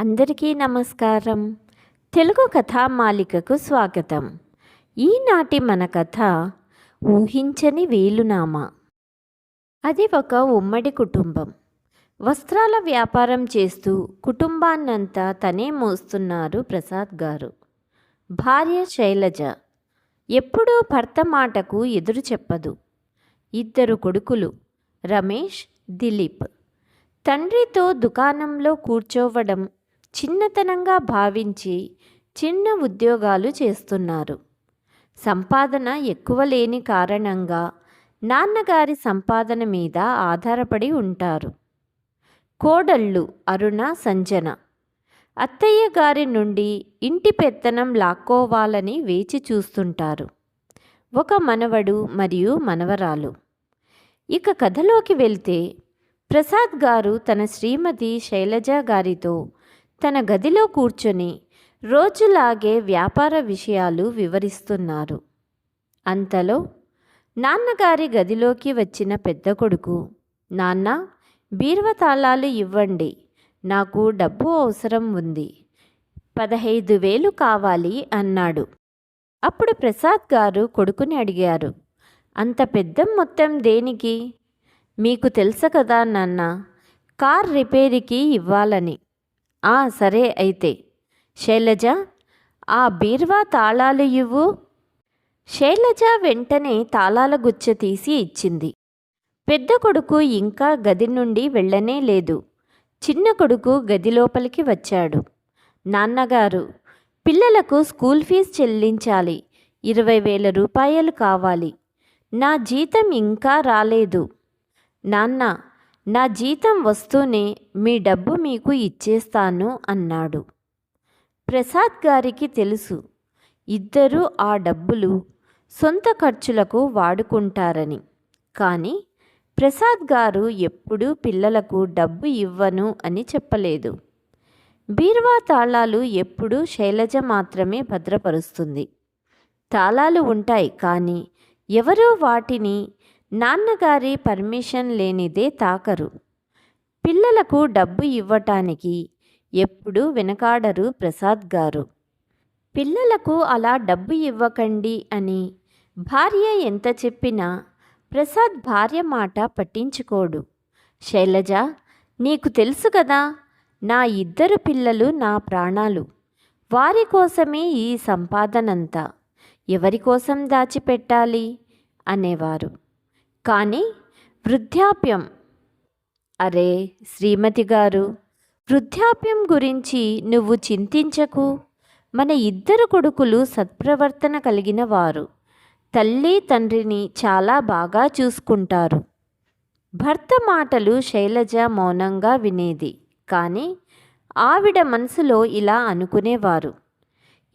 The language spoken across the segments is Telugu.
అందరికీ నమస్కారం. తెలుగు కథామాలికకు స్వాగతం. ఈనాటి మన కథ ఊహించని వీలునామా. అది ఒక ఉమ్మడి కుటుంబం. వస్త్రాల వ్యాపారం చేస్తూ కుటుంబాన్నంతా తనే మోస్తున్నారు ప్రసాద్ గారు. భార్య శైలజ. ఎప్పుడూ భర్త మాటకు ఎదురు చెప్పదు. ఇద్దరు కొడుకులు రమేష్ దిలీప్. తండ్రితో దుకాణంలో కూర్చోవడం చిన్నతనంగా భావించి చిన్న ఉద్యోగాలు చేస్తున్నారు. సంపాదన ఎక్కువ లేని కారణంగా నాన్నగారి సంపాదన మీద ఆధారపడి ఉంటారు. కోడళ్ళు అరుణ సంజన. అత్తయ్య గారి నుండి ఇంటి పెత్తనం లాక్కోవాలని వేచి చూస్తుంటారు. ఒక మనవడు మరియు మనవరాలు. ఇక కథలోకి వెళ్తే ప్రసాద్ గారు తన శ్రీమతి శైలజ గారితో తన గదిలో కూర్చొని రోజులాగే వ్యాపార విషయాలు వివరిస్తున్నారు. అంతలో నాన్నగారి గదిలోకి వచ్చిన పెద్ద కొడుకు నాన్న బీరువ తాళాలు ఇవ్వండి నాకు డబ్బు అవసరం ఉంది పదహైదు వేలు కావాలి అన్నాడు. అప్పుడు ప్రసాద్ గారు కొడుకుని అడిగారు అంత పెద్ద మొత్తం దేనికి? మీకు తెలుసు కదా నాన్న కార్ రిపేరీకి ఇవ్వాలని. ఆ సరే అయితే. శైలజ ఆ బీర్వా తాళాలు ఇవ్వు. శైలజ వెంటనే తాళాల గుచ్చ తీసి ఇచ్చింది. పెద్ద కొడుకు ఇంకా గది నుండి వెళ్ళనే లేదు. చిన్న కొడుకు గది లోపలికి వచ్చాడు. నాన్నగారు పిల్లలకు స్కూల్ ఫీజు చెల్లించాలి. ఇరవై వేల రూపాయలు కావాలి. నా జీతం ఇంకా రాలేదు. నాన్న నా జీతం వస్తూనే మీ డబ్బు మీకు ఇచ్చేస్తాను అన్నాడు. ప్రసాద్ గారికి తెలుసు ఇద్దరూ ఆ డబ్బులు సొంత ఖర్చులకు వాడుకుంటారని. కానీ ప్రసాద్ గారు ఎప్పుడూ పిల్లలకు డబ్బు ఇవ్వను అని చెప్పలేదు. బీరువా తాళాలు ఎప్పుడూ శైలజ మాత్రమే భద్రపరుస్తుంది. తాళాలు ఉంటాయి కానీ ఎవరూ వాటిని నాన్నగారి పర్మిషన్ లేనిదే తాకరు. పిల్లలకు డబ్బు ఇవ్వటానికి ఎప్పుడూ వెనకాడరు ప్రసాద్ గారు. పిల్లలకు అలా డబ్బు ఇవ్వకండి అని భార్య ఎంత చెప్పినా ప్రసాద్ భార్య మాట పట్టించుకోడు. శైలజ నీకు తెలుసు కదా నా ఇద్దరు పిల్లలు నా ప్రాణాలు. వారి కోసమే ఈ సంపాదనంతా. ఎవరి కోసం దాచిపెట్టాలి? అనేవారు. కానీ వృద్ధాప్యం. అరే శ్రీమతి గారు వృద్ధాప్యం గురించి నువ్వు చింతించకు. మన ఇద్దరు కొడుకులు సత్ప్రవర్తన కలిగిన వారు. తల్లి తండ్రిని చాలా బాగా చూసుకుంటారు. భర్త మాటలు శైలజ మౌనంగా వినేది. కానీ ఆవిడ మనసులో ఇలా అనుకునేవారు.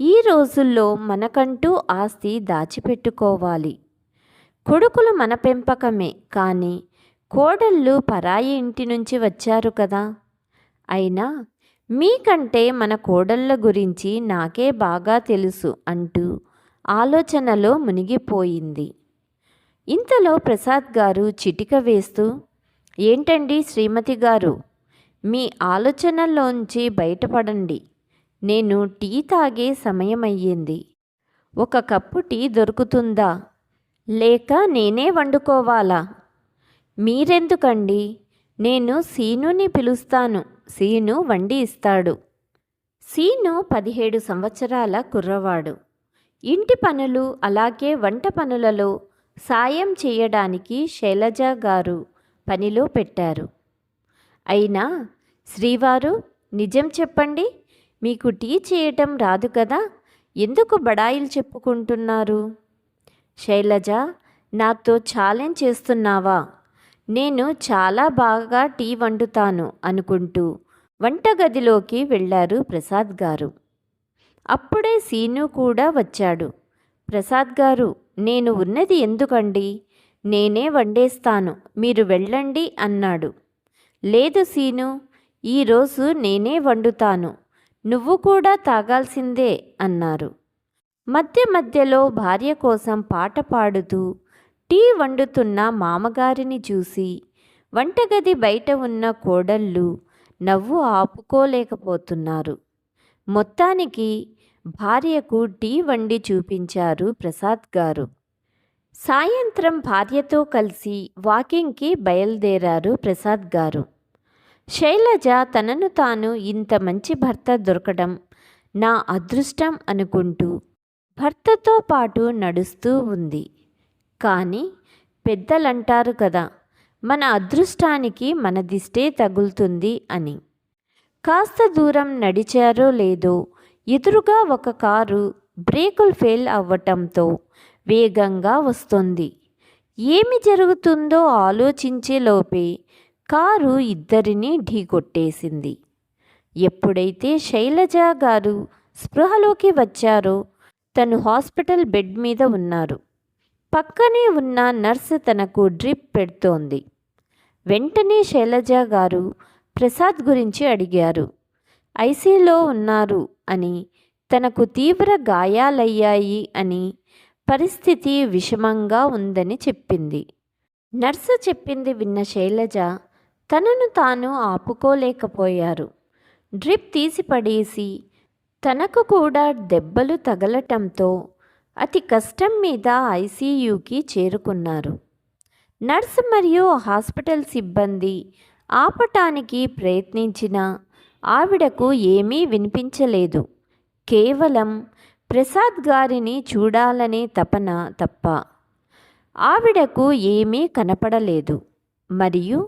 ఈ రోజుల్లో మనకంటూ ఆస్తి దాచిపెట్టుకోవాలి. కొడుకులు మన పెంపకమే కానీ కోడళ్ళు పరాయి ఇంటి నుంచి వచ్చారు కదా. అయినా మీకంటే మన కోడళ్ళ గురించి నాకే బాగా తెలుసు అంటూ ఆలోచనలో మునిగిపోయింది. ఇంతలో ప్రసాద్ గారు చిటిక వేస్తూ ఏంటండి శ్రీమతి గారు మీ ఆలోచనల్లోంచి బయటపడండి. నేను టీ తాగే సమయం అయ్యింది ఒక కప్పు టీ దొరుకుతుందా? లేక నేనే వండుకోవాలా? మీరెందుకండి? నేను సీనుని పిలుస్తాను సీను వండి ఇస్తాడు. సీను పదిహేడు సంవత్సరాల కుర్రవాడు. ఇంటి పనులు అలాగే వంట పనులలో సాయం చేయడానికి శైలజ గారు పనిలో పెట్టారు. అయినా శ్రీవారు నిజం చెప్పండి మీకు టీ చేయటం రాదు కదా ఎందుకు బడాయిలు చెప్పుకుంటున్నారు? శైలజ నాతో ఛాలెంజ్ చేస్తున్నావా? నేను చాలా బాగా టీ వండుతాను అనుకుంటూ వంటగదిలోకి వెళ్ళారు ప్రసాద్ గారు. అప్పుడే సీను కూడా వచ్చాడు. ప్రసాద్ గారు నేను ఉన్నది ఎందుకండి? నేనే వండేస్తాను మీరు వెళ్ళండి అన్నాడు. లేదు సీను ఈరోజు నేనే వండుతాను నువ్వు కూడా తాగాల్సిందే అన్నారు. మధ్య మధ్యలో భార్య కోసం పాట పాడుతూ టీ వండుతున్న మామగారిని చూసి వంటగది బయట ఉన్న కోడళ్ళు నవ్వు ఆపుకోలేకపోతున్నారు. మొత్తానికి భార్యకు టీ వండి చూపించారు ప్రసాద్ గారు. సాయంత్రం భార్యతో కలిసి వాకింగ్కి బయలుదేరారు ప్రసాద్ గారు. శైలజ తనను తాను ఇంత మంచి భర్త దొరకడం నా అదృష్టం అనుకుంటూ భర్తతో పాటు నడుస్తూ ఉంది. కానీ పెద్దలంటారు కదా మన అదృష్టానికి మన దిష్టే తగులుతుంది అని. కాస్త దూరం నడిచారో లేదో ఎదురుగా ఒక కారు బ్రేకులు ఫెయిల్ అవ్వటంతో వేగంగా వస్తుంది. ఏమి జరుగుతుందో ఆలోచించేలోపే కారు ఇద్దరిని ఢీకొట్టేసింది. ఎప్పుడైతే శైలజ గారు స్పృహలోకి వచ్చారో తను హాస్పిటల్ బెడ్ మీద ఉన్నారు. పక్కనే ఉన్న నర్సు తనకు డ్రిప్ పెడుతోంది. వెంటనే శైలజ గారు ప్రసాద్ గురించి అడిగారు. ఐసీలో ఉన్నారు అని తనకు తీవ్ర గాయాలయ్యాయి అని పరిస్థితి విషమంగా ఉందని చెప్పింది. నర్సు చెప్పింది విన్న శైలజ తనను తాను ఆపుకోలేకపోయారు. డ్రిప్ తీసి పడేసి తనకు కూడా దెబ్బలు తగలటంతో అతి కష్టం మీద ఐసీయూకి చేరుకున్నారు. నర్స్ మరియు హాస్పిటల్ సిబ్బంది ఆపటానికి ప్రయత్నించినా ఆవిడకు ఏమీ వినిపించలేదు. కేవలం ప్రసాద్ గారిని చూడాలనే తపన తప్ప ఆవిడకు ఏమీ కనపడలేదు. మరియు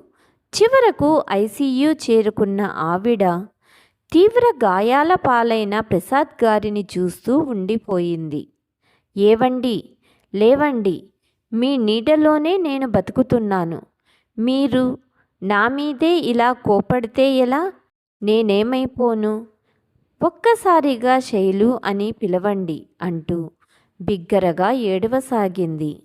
చివరకు ఐసీయూ చేరుకున్న ఆవిడ తీవ్ర గాయాల పాలైన ప్రసాద్ గారిని చూస్తూ ఉండిపోయింది. ఏవండి? లేవండి? మీ నీడలోనే నేను బతుకుతున్నాను. మీరు నా మీదే ఇలా కోపడితే ఎలా? నేనేమైపోను? ఒక్కసారిగా శైలు అని పిలవండి అంటూ బిగ్గరగా ఏడవసాగింది.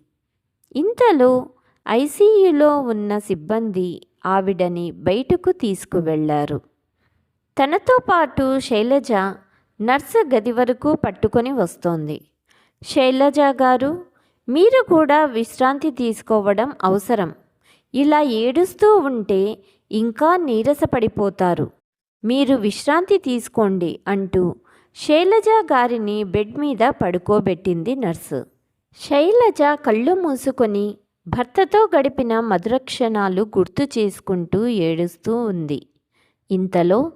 ఇంతలో ఐసీయూలో ఉన్న సిబ్బంది ఆవిడని బయటకు తీసుకువెళ్ళారు. తనతో పాటు శైలజ నర్సు గది వరకు పట్టుకొని వస్తోంది. శైలజ గారు మీరు కూడా విశ్రాంతి తీసుకోవడం అవసరం. ఇలా ఏడుస్తూ ఉంటే ఇంకా నీరసపడిపోతారు. మీరు విశ్రాంతి తీసుకోండి అంటూ శైలజ గారిని బెడ్ మీద పడుకోబెట్టింది నర్సు. శైలజ కళ్ళు మూసుకొని భర్తతో గడిపిన మధుర క్షణాలు గుర్తు చేసుకుంటూ ఏడుస్తూ ఉంది. ఇంతలో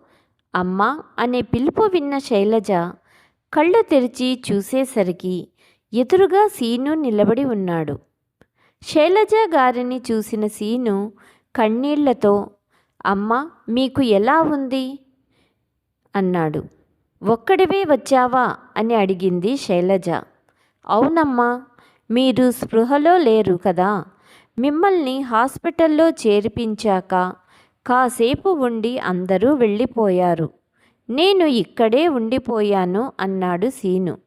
అమ్మా అనే పిలుపు విన్న శైలజ కళ్ళు తెరిచి చూసేసరికి ఎదురుగా సీను నిలబడి ఉన్నాడు. శైలజ గారిని చూసిన సీను కన్నీళ్ళతో అమ్మ మీకు ఎలా ఉంది అన్నాడు. ఒక్కడివే వచ్చావా అని అడిగింది శైలజ. అవునమ్మా మీరు స్పృహలో లేరు కదా. మిమ్మల్ని హాస్పిటల్లో చేర్పించాక కాసేపు ఉండి అందరూ వెళ్ళిపోయారు. నేను ఇక్కడే ఉండిపోయాను అన్నాడు సీను.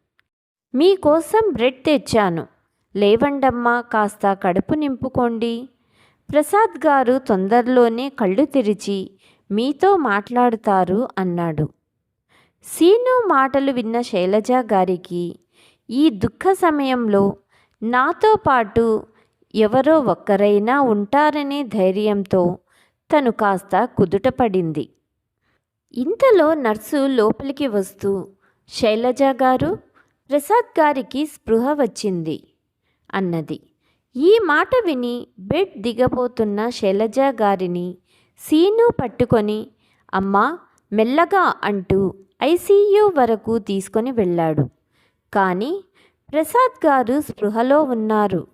మీకోసం బ్రెడ్ తెచ్చాను. లేవండమ్మా కాస్త కడుపు నింపుకోండి. ప్రసాద్ గారు తొందరలోనే కళ్ళు తెరిచి మీతో మాట్లాడుతారు అన్నాడు. సీను మాటలు విన్న శైలజ గారికి ఈ దుఃఖ సమయంలో నాతో పాటు ఎవరో ఒక్కరైనా ఉంటారనే ధైర్యంతో తను కాస్త కుదుటపడింది. ఇంతలో నర్సు లోపలికి వస్తూ శైలజ గారు ప్రసాద్ గారికి స్పృహ వచ్చింది అన్నది. ఈ మాట విని బెడ్ దిగబోతున్న శైలజ గారిని సీను పట్టుకొని అమ్మా మెల్లగా అంటూ ఐసీయూ వరకు తీసుకొని వెళ్ళాడు. కానీ ప్రసాద్ గారు స్పృహలో ఉన్నారు.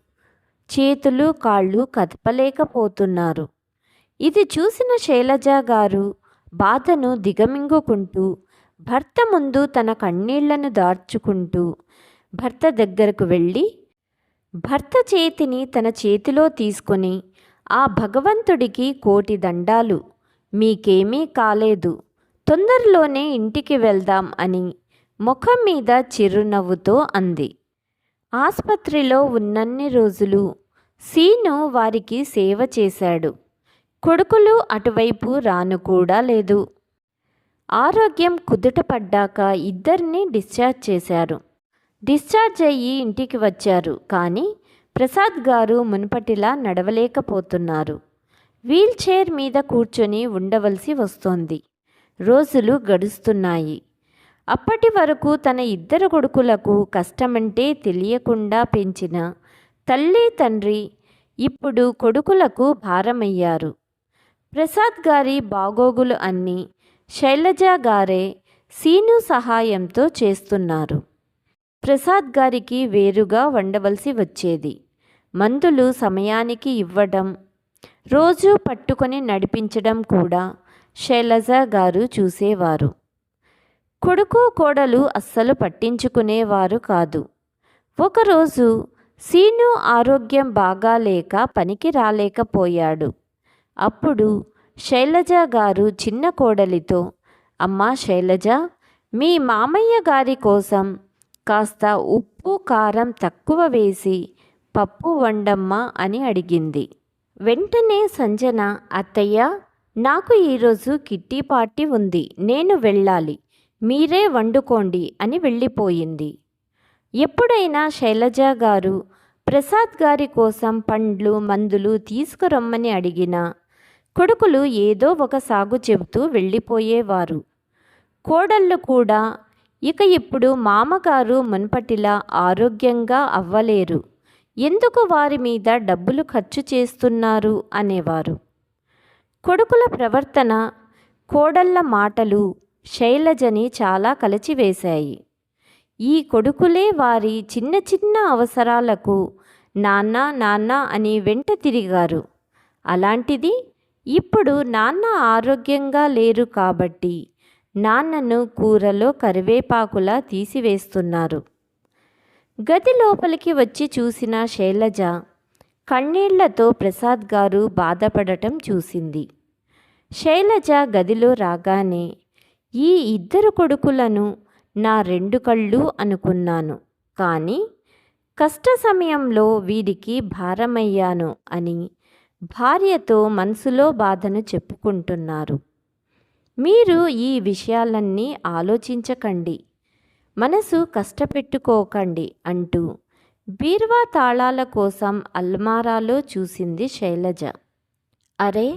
చేతులు కాళ్ళు కదపలేకపోతున్నారు. ఇది చూసిన శైలజ గారు బాధను దిగమింగుకుంటూ భర్త ముందు తన కన్నీళ్ళను దార్చుకుంటూ భర్త దగ్గరకు వెళ్ళి భర్త చేతిని తన చేతిలో తీసుకొని ఆ భగవంతుడికి కోటి దండాలు మీకేమీ కాలేదు తొందరలోనే ఇంటికి వెళ్దాం అని ముఖం మీద చిరునవ్వుతో అంది. ఆసుపత్రిలో ఉన్నన్ని రోజులు సీను వారికి సేవ చేశాడు. కొడుకులు అటువైపు రాను కూడా లేదు. ఆరోగ్యం కుదుటపడ్డాక ఇద్దరిని డిశ్చార్జ్ చేశారు. డిశ్చార్జ్ అయ్యి ఇంటికి వచ్చారు. కానీ ప్రసాద్ గారు మునుపటిలా నడవలేకపోతున్నారు. వీల్ చైర్ మీద కూర్చొని ఉండవలసి వస్తోంది. రోజులు గడుస్తున్నాయి. అప్పటి వరకు తన ఇద్దరు కొడుకులకు కష్టమంటే తెలియకుండా పెంచిన తల్లి తండ్రి ఇప్పుడు కొడుకులకు భారమయ్యారు. ప్రసాద్ గారి బాగోగులు అన్నీ శైలజ గారే సీను సహాయంతో చేస్తున్నారు. ప్రసాద్ గారికి వేరుగా వండవలసి వచ్చేది. మందులు సమయానికి ఇవ్వడం రోజు పట్టుకొని నడిపించడం కూడా శైలజ గారు చూసేవారు. కొడుకు కోడలు అస్సలు పట్టించుకునేవారు కాదు. ఒకరోజు సీను ఆరోగ్యం బాగాలేక పనికి రాలేకపోయాడు. అప్పుడు శైలజ గారు చిన్న కోడలితో అమ్మా శైలజ మీ మామయ్య గారి కోసం కాస్త ఉప్పు కారం తక్కువ వేసి పప్పు వండమ్మా అని అడిగింది. వెంటనే సంజన అత్తయ్య నాకు ఈరోజు కిట్టి పార్టీ ఉంది నేను వెళ్ళాలి మీరే వండుకోండి అని వెళ్ళిపోయింది. ఎప్పుడైనా శైలజ గారు ప్రసాద్ గారి కోసం పండ్లు మందులు తీసుకురమ్మని అడిగినా కొడుకులు ఏదో ఒక సాగు చెబుతూ వెళ్ళిపోయేవారు. కోడళ్ళు కూడా ఇక ఇప్పుడు మామగారు మున్పటిలా ఆరోగ్యంగా అవ్వలేరు. ఎందుకు వారి మీద డబ్బులు ఖర్చు చేస్తున్నారు? అనేవారు. కొడుకుల ప్రవర్తన కోడళ్ళ మాటలు శైలజని చాలా కలిచివేశాయి. ఈ కొడుకులే వారి చిన్న చిన్న అవసరాలకు నాన్న నాన్న అని వెంట తిరిగారు. అలాంటిది ఇప్పుడు నాన్న ఆరోగ్యంగా లేరు కాబట్టి నాన్నను కూరలో కరివేపాకులా తీసివేస్తున్నారు. గది లోపలికి వచ్చి చూసిన శైలజ కన్నీళ్ళతో ప్రసాద్ గారు బాధపడటం చూసింది. శైలజ గదిలో రాగానే ఈ ఇద్దరు కొడుకులను నా రెండు కళ్ళు అనుకున్నాను కానీ కష్ట సమయంలో వీరికి భారమయ్యాను అని భార్యతో మనసులో బాధను చెప్పుకుంటున్నారు. మీరు ఈ విషయాలన్నీ ఆలోచించకండి. మనసు కష్టపెట్టుకోకండి అంటూ బీర్వా తాళాల కోసం అల్మారాలో చూసింది శైలజ. అరే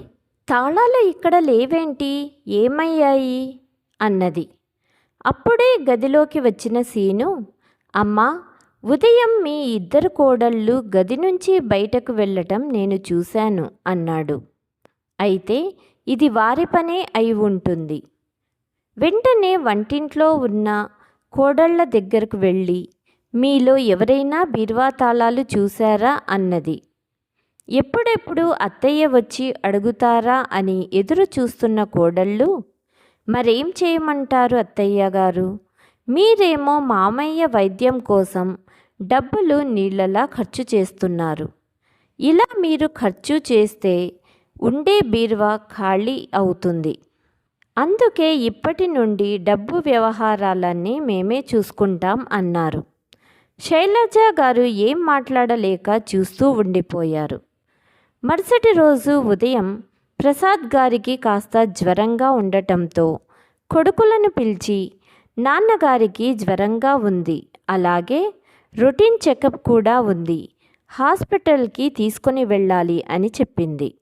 తాళాలు ఇక్కడ లేవేంటి? ఏమయ్యాయి? అన్నది. అప్పుడే గదిలోకి వచ్చిన సీను అమ్మా ఉదయం మీ ఇద్దరు కోడళ్ళు గది నుంచి బయటకు వెళ్ళటం నేను చూశాను అన్నాడు. అయితే ఇది వారి పనే అయి ఉంటుంది. వెంటనే వంటింట్లో ఉన్న కోడళ్ళ దగ్గరకు వెళ్ళి మీలో ఎవరైనా బీరువా తాళాలు చూశారా అన్నది. ఎప్పుడెప్పుడు అత్తయ్య వచ్చి అడుగుతారా అని ఎదురు చూస్తున్న కోడళ్ళు మరేం చేయమంటారు అత్తయ్య గారు? మీరేమో మామయ్య వైద్యం కోసం డబ్బులు నీళ్ళలా ఖర్చు చేస్తున్నారు. ఇలా మీరు ఖర్చు చేస్తే ఉండే బీరువా ఖాళీ అవుతుంది. అందుకే ఇప్పటి నుండి డబ్బు వ్యవహారాలన్నీ మేమే చూసుకుంటాం అన్నారు. శైలజ గారు ఏం మాట్లాడలేక చూస్తూ ఉండిపోయారు. మరుసటి రోజు ఉదయం ప్రసాద్ గారికి కాస్త జ్వరంగా ఉండటంతో కొడుకులను పిలిచి నాన్నగారికి జ్వరంగా ఉంది. అలాగే రొటీన్ చెకప్ కూడా ఉంది. హాస్పిటల్కి తీసుకొని వెళ్ళాలి అని చెప్పింది.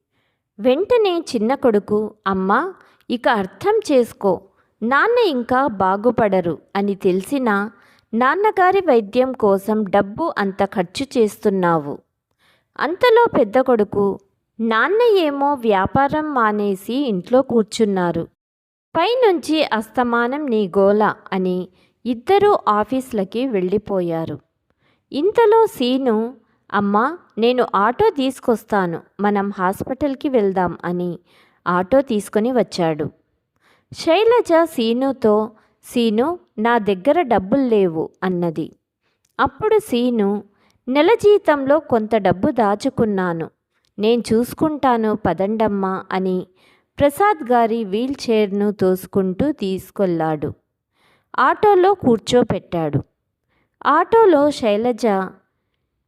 వెంటనే చిన్న కొడుకు అమ్మా ఇక అర్థం చేసుకో. నాన్న ఇంకా బాగుపడరు అని తెలిసినా నాన్నగారి వైద్యం కోసం డబ్బు అంత ఖర్చు చేస్తున్నావు. అంతలో పెద్ద కొడుకు నాన్న ఏమో వ్యాపారం మానేసి ఇంట్లో కూర్చున్నారు. పైనుంచి అస్తమానం నీ గోల అని ఇద్దరూ ఆఫీస్లకి వెళ్ళిపోయారు. ఇంతలో సీను అమ్మా నేను ఆటో తీసుకొస్తాను మనం హాస్పిటల్కి వెళ్దాం అని ఆటో తీసుకొని వచ్చాడు. శైలజ సీనుతో సీను నా దగ్గర డబ్బులు లేవు అన్నది. అప్పుడు సీను నెల జీతంలో కొంత డబ్బు దాచుకున్నాను నేను చూసుకుంటాను పదండమ్మా అని ప్రసాద్ గారి వీల్ చైర్ను తోసుకుంటూ తీసుకెళ్ళాడు. ఆటోలో కూర్చోపెట్టాడు. ఆటోలో శైలజ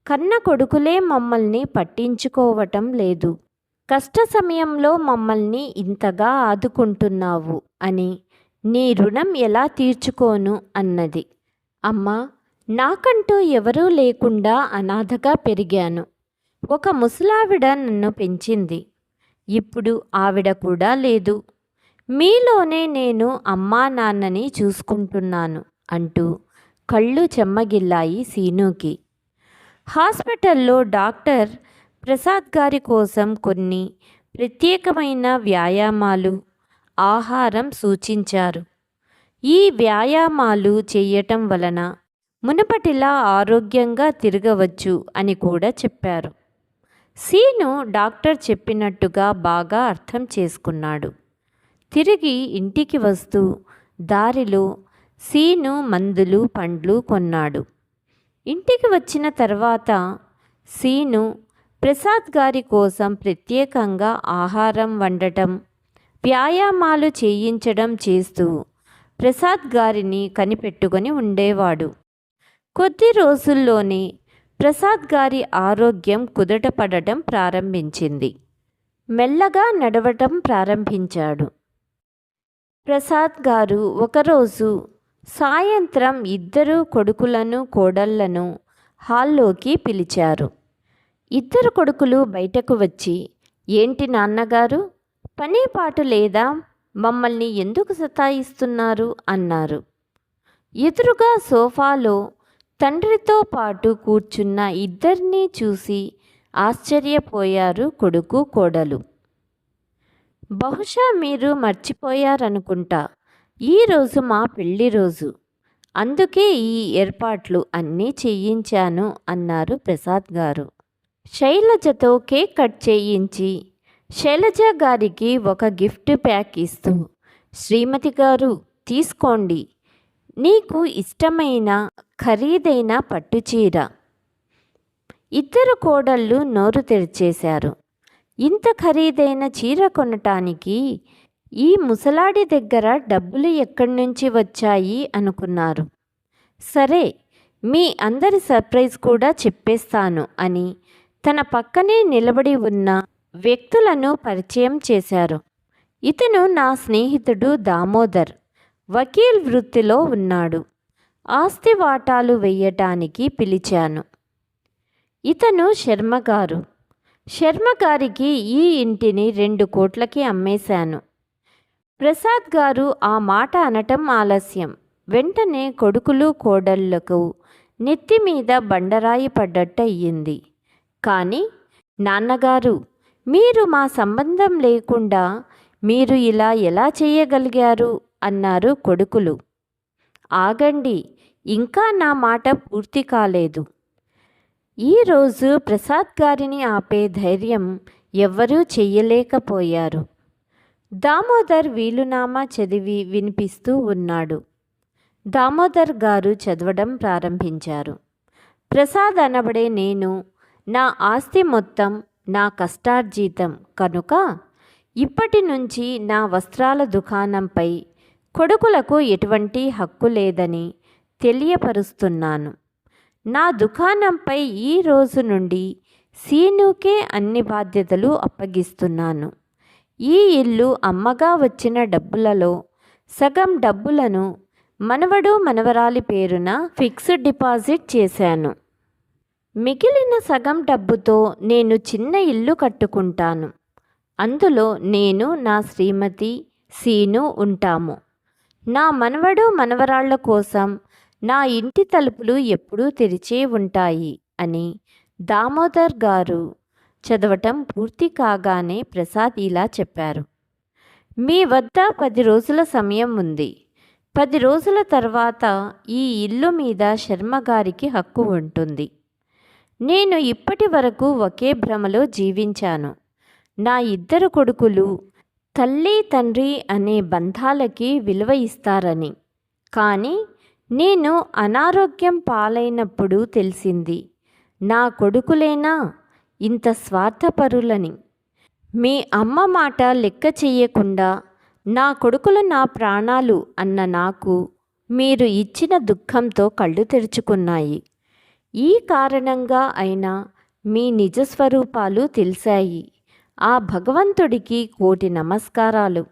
కన్న కొడుకులే మమ్మల్ని పట్టించుకోవటం లేదు. కష్ట సమయంలో మమ్మల్ని ఇంతగా ఆదుకుంటున్నావు అని నీ రుణం ఎలా తీర్చుకోను అన్నది. అమ్మా నాకంటూ ఎవరూ లేకుండా అనాథగా పెరిగాను. ఒక ముసలావిడ నన్ను పెంచింది. ఇప్పుడు ఆవిడ కూడా లేదు. మీలోనే నేను అమ్మా నాన్నని చూసుకుంటున్నాను అంటూ కళ్ళు చెమ్మగిల్లాయి సీనుకి. హాస్పిటల్లో డాక్టర్ ప్రసాద్ గారి కోసం కొన్ని ప్రత్యేకమైన వ్యాయామాలు ఆహారం సూచించారు. ఈ వ్యాయామాలు చేయటం వలన మునుపటిలా ఆరోగ్యంగా తిరగవచ్చు అని కూడా చెప్పారు. సీను డాక్టర్ చెప్పినట్టుగా బాగా అర్థం చేసుకున్నాడు. తిరిగి ఇంటికి వస్తూ దారిలో సీను మందులు పండ్లు కొన్నాడు. ఇంటికి వచ్చిన తర్వాత సీను ప్రసాద్ గారి కోసం ప్రత్యేకంగా ఆహారం వండటం వ్యాయామాలు చేయించడం చేస్తూ ప్రసాద్ గారిని కనిపెట్టుకొని ఉండేవాడు. కొద్ది రోజుల్లోనే ప్రసాద్ గారి ఆరోగ్యం కుదటపడటం ప్రారంభించింది. మెల్లగా నడవటం ప్రారంభించాడు. ప్రసాద్ గారు ఒకరోజు సాయంత్రం ఇద్దరు కొడుకులను కోడళ్ళను హాల్లోకి పిలిచారు. ఇద్దరు కొడుకులు బయటకు వచ్చి ఏంటి నాన్నగారు? పని పాటు లేదా? మమ్మల్ని ఎందుకు సతాయిస్తున్నారు? అన్నారు. ఎదురుగా సోఫాలో తండ్రితో పాటు కూర్చున్న ఇద్దరినీ చూసి ఆశ్చర్యపోయారు కొడుకు కోడలు. బహుశా మీరు మర్చిపోయారనుకుంటా. ఈరోజు మా పెళ్ళి రోజు. అందుకే ఈ ఏర్పాట్లు అన్నీ చేయించాను అన్నారు ప్రసాద్ గారు. శైలజతో కేక్ కట్ చేయించి శైలజ గారికి ఒక గిఫ్ట్ ప్యాక్ ఇస్తూ శ్రీమతి గారు తీసుకోండి. నీకు ఇష్టమైన ఖరీదైన పట్టుచీర ఇద్దరు కోడళ్ళు నోరు తెరిచేశారు. ఇంత ఖరీదైన చీర కొనటానికి ఈ ముసలాడి దగ్గర డబ్బులు ఎక్కడి నుంచి వచ్చాయి అనుకున్నారు. సరే మీ అందరి సర్ప్రైజ్ కూడా చెప్పేస్తాను అని తన పక్కనే నిలబడి ఉన్న వ్యక్తులను పరిచయం చేశారు. ఇతను నా స్నేహితుడు దామోదర్. వకీల్ వృత్తిలో ఉన్నాడు. ఆస్తి వాటాలు వెయ్యటానికి పిలిచాను. ఇతను శర్మ గారు శర్మ గారికి ఈ ఇంటిని రెండు కోట్లకి అమ్మేశాను. ప్రసాద్ గారు ఆ మాట అనటం ఆలస్యం. వెంటనే కొడుకులు కోడళ్ళకు నెత్తి మీద బండరాయి పడ్డట్టు అయ్యింది కానీ నాన్నగారు మీరు మా సంబంధం లేకుండా మీరు ఇలా ఎలా చేయగలిగారు? అన్నారు కొడుకులు. ఆగండి ఇంకా నా మాట పూర్తి కాలేదు. ఈరోజు ప్రసాద్ గారిని ఆపే ధైర్యం ఎవ్వరూ చెయ్యలేకపోయారు. దామోదర్ వీలునామా చదివి వినిపిస్తూ ఉన్నాడు. దామోదర్ గారు చదవడం ప్రారంభించారు. ప్రసాద్ అనబడే నేను నా ఆస్తి మొత్తం నా కష్టార్జీతం కనుక ఇప్పటి నుంచి నా వస్త్రాల దుకాణంపై కొడుకులకు ఎటువంటి హక్కు లేదని తెలియపరుస్తున్నాను. నా దుకాణంపై ఈ రోజు నుండి సీనుకే అన్ని బాధ్యతలు అప్పగిస్తున్నాను. ఈ ఇల్లు అమ్మగా వచ్చిన డబ్బులలో సగం డబ్బులను మనవడు మనవరాలి పేరున ఫిక్స్డ్ డిపాజిట్ చేశాను. మిగిలిన సగం డబ్బుతో నేను చిన్న ఇల్లు కట్టుకుంటాను. అందులో నేను నా శ్రీమతి సీను ఉంటాము. నా మనవడు మనవరాళ్ళ కోసం నా ఇంటి తలుపులు ఎప్పుడూ తెరిచే ఉంటాయి అని దామోదర్ గారు చదవటం పూర్తి కాగానే ప్రసాద్ ఇలా చెప్పారు. మీ వద్ద పది రోజుల సమయం ఉంది. పది రోజుల తర్వాత ఈ ఇల్లు మీద శర్మ గారికి హక్కు ఉంటుంది. నేను ఇప్పటి వరకు ఒకే భ్రమలో జీవించాను. నా ఇద్దరు కొడుకులు తల్లి తండ్రి అనే బంధాలకి విలువ ఇస్తారని. కానీ నేను అనారోగ్యం పాలైనప్పుడు తెలిసింది. నా కొడుకులేనా? ఇంత స్వార్థపరులని. మీ అమ్మ మాట లెక్క చెయ్యకుండా నా కొడుకులు నా ప్రాణాలు అన్న నాకు మీరు ఇచ్చిన దుఃఖంతో కళ్ళు తెరుచుకున్నాయి. ఈ కారణంగా అయినా మీ నిజస్వరూపాలు తెలిసాయి ఆ భగవంతుడికి కోటి నమస్కారాలు.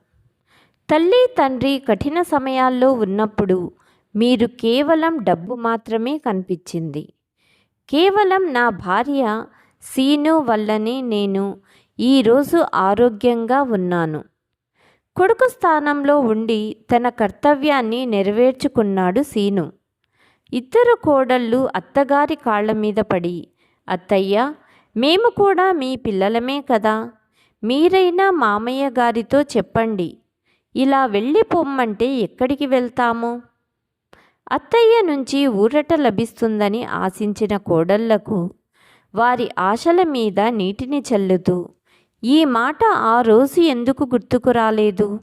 తల్లి తండ్రి కఠిన సమయాల్లో ఉన్నప్పుడు మీరు కేవలం డబ్బు మాత్రమే కనిపించింది. కేవలం నా భార్య సీను వల్లనే నేను ఈరోజు ఆరోగ్యంగా ఉన్నాను. కొడుకు స్థానంలో ఉండి తన కర్తవ్యాన్ని నెరవేర్చుకున్నాడు సీను. ఇద్దరు కోడళ్ళు అత్తగారి కాళ్ళ మీద పడి అత్తయ్య మేము కూడా మీ పిల్లలమే కదా. మీరైనా మామయ్య గారితో చెప్పండి. ఇలా వెళ్ళి పొమ్మంటే ఎక్కడికి వెళ్తాము? అత్తయ్య నుంచి ఊరట లభిస్తుందని ఆశించిన కోడళ్ళకు వారి ఆశల మీద నీటిని చల్లుతూ ఈ మాట ఆ రోజు ఎందుకు గుర్తుకు రాలేదు?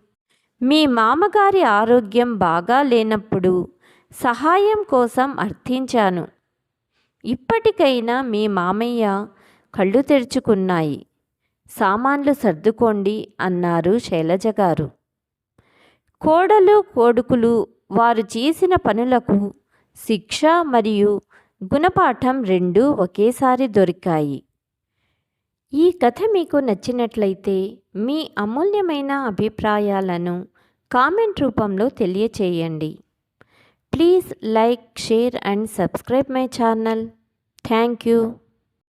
మీ మామగారి ఆరోగ్యం బాగా లేనప్పుడు సహాయం కోసం అర్థించాను. ఇప్పటికైనా మీ మామయ్య కళ్ళు తెరుచుకున్నాయి. సామాన్లు సర్దుకోండి అన్నారు శైలజ గారు. కోడలు కొడుకులు వారు చేసిన పనులకు శిక్ష మరియు గుణపాఠం రెండూ ఒకేసారి దొరికాయి. ఈ కథ మీకు నచ్చినట్లయితే మీ అమూల్యమైన అభిప్రాయాలను కామెంట్ రూపంలో తెలియచేయండి. Please like share and subscribe my channel. Thank you.